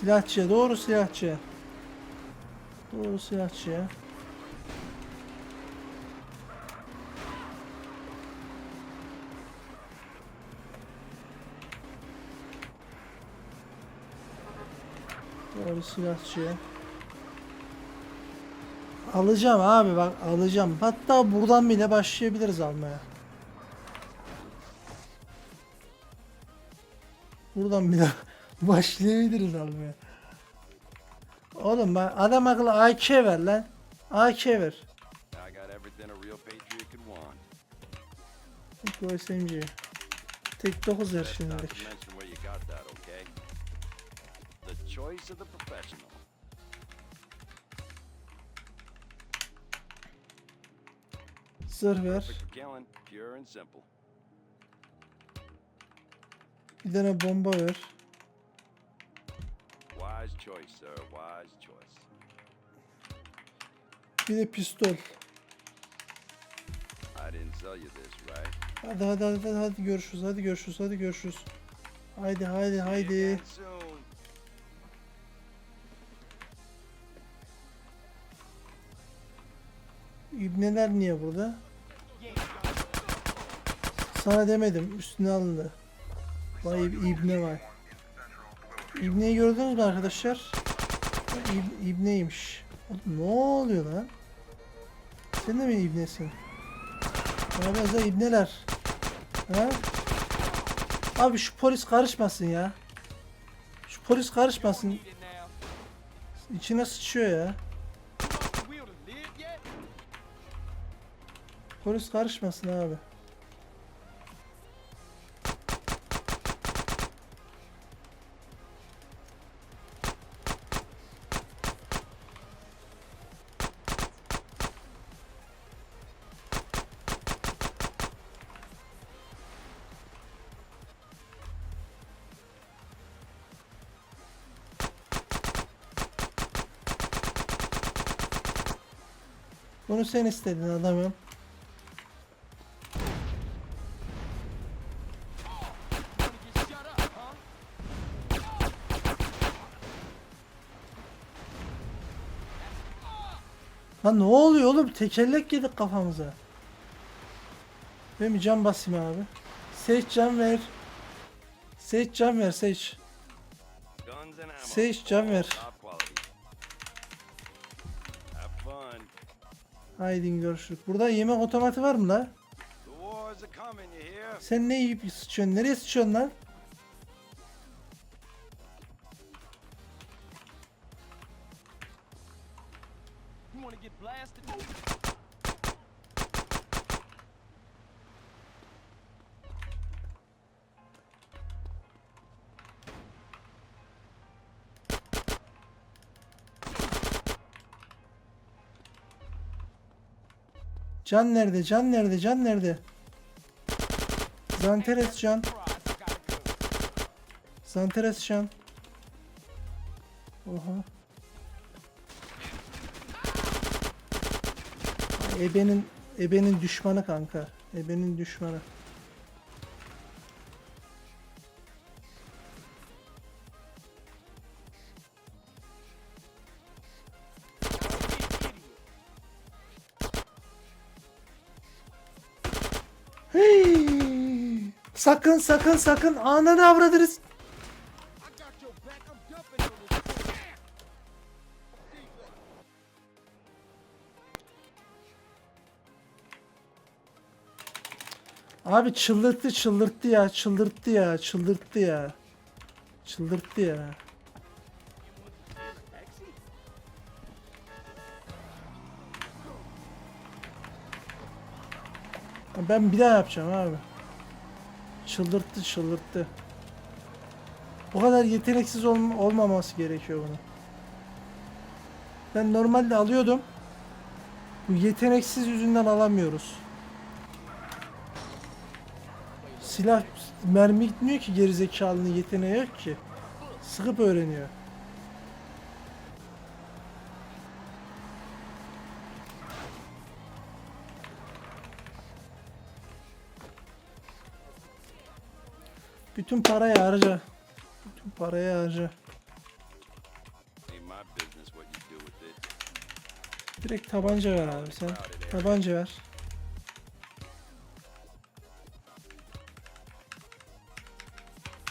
Silahçıya doğru silahçıya. Doğru silahçıya. Doğru silahçıya. Alacağım abi bak alacağım. Hatta buradan bile başlayabiliriz almaya. Buradan bile başlayabiliriz almaya. Oğlum bak adam akıllı AK ver lan. AK ver. I got everything a real patriot could want. Peki o SMG. Tek 9 ver şimdilik. Zırh ver. Bir tane bomba ver. Wise choice, sir. Wise choice. Bir de pistol. I didn't sell you this, right? Hadi hadi hadi hadi, hadi görüşürüz. Hadi görüşürüz. Hadi görüşürüz. Haydi haydi haydi. İbneler niye burada? Sana demedim. Üstüne alındı. Vay İb- İbne var. İbneyi gördünüz mü arkadaşlar? İb İbneymiş. Ne oluyor lan? Sen de mi İbnesin? Biraz da İbneler. Ha? Abi şu polis karışmasın ya. Şu polis karışmasın. İçine sıçıyor ya. Polis karışmasın abi. Bunu sen istedin adamım. Lan ne oluyor oğlum? Tekerlek yedik kafamıza. Ben bir can basayım abi. Seç can ver. Seç can ver seç. Seç can ver. Haydi görüşürüz. Burada yemek otomatı var mı la? Sen ne yiyip sıçıyorsun? Nereye sıçıyorsun lan? Can nerede? Can nerede? Can nerede? Zanteres can. Zanteres can. Oha. Ebenin Ebenin düşmanı kanka. Ebenin düşmanı. Sakın sakın sakın ananı avradınız. Abi çıldırttı çıldırttı ya çıldırttı ya çıldırttı ya. Çıldırttı ya. Ben bir daha yapacağım abi. Çıldırttı çıldırttı. O kadar yeteneksiz olm- olmaması gerekiyor bunun. Ben normalde alıyordum. Bu yeteneksiz yüzünden alamıyoruz. Silah mermi gitmiyor ki gerizekalının yeteneği yok ki. Sıkıp öğreniyor. Bütün parayı harca. Bütün parayı harca. Direkt tabanca ver abi sen. Tabanca ver.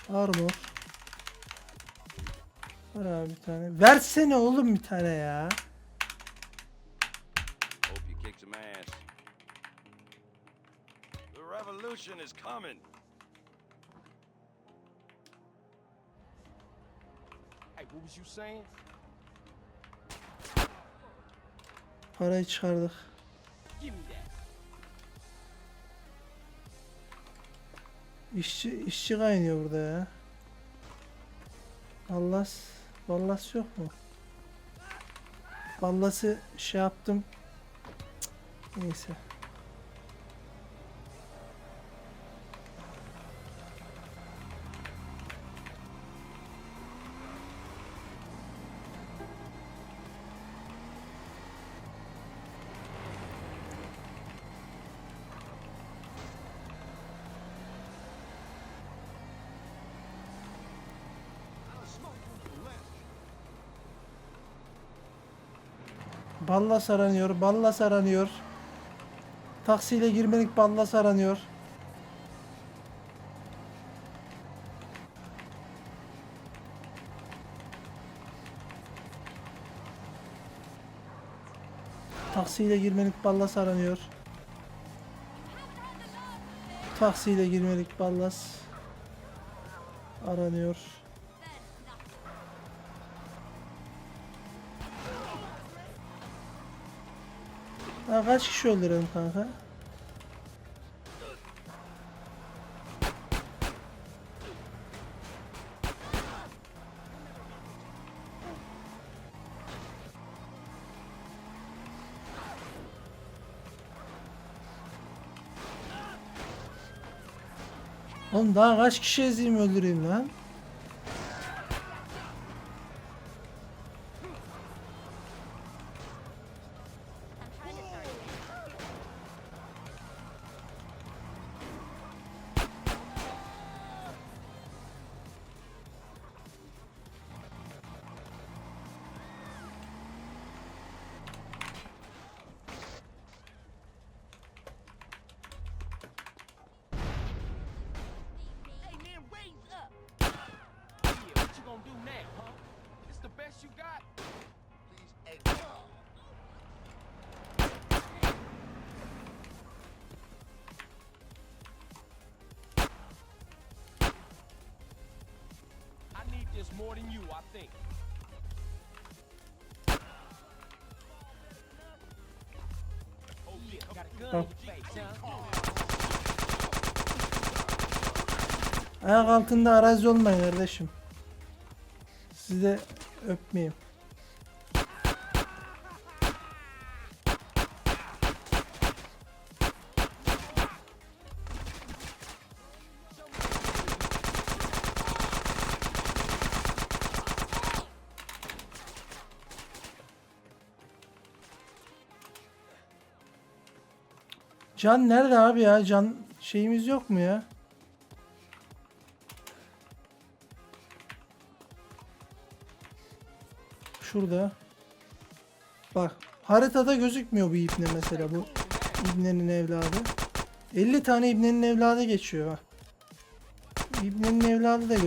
Armor. Ver abi bir tane. Versene oğlum bir tane ya. Revolution is coming. Parayı çıkardık. İşçi, işçi kaynıyor burada ya. Ballas, ballas yok mu? Ballası şey yaptım. Cık, Neyse. Ballas aranıyor, ballas aranıyor. Taksiyle girmelik ballas aranıyor. Taksiyle girmelik ballas aranıyor. Taksiyle girmelik ballas aranıyor. Ha, kaç kişi öldürelim kanka? Oğlum daha kaç kişi ezeyim öldüreyim lan? More than you, I think. Ayak altında arazi olmayın kardeşim. Size öpmeyeyim. Can nerede abi ya? Can şeyimiz yok mu ya? Şurada. Bak haritada gözükmüyor bu ibne mesela bu ibnenin evladı. 50 tane ibnenin evladı geçiyor. İbnenin evladı da gözüküyor.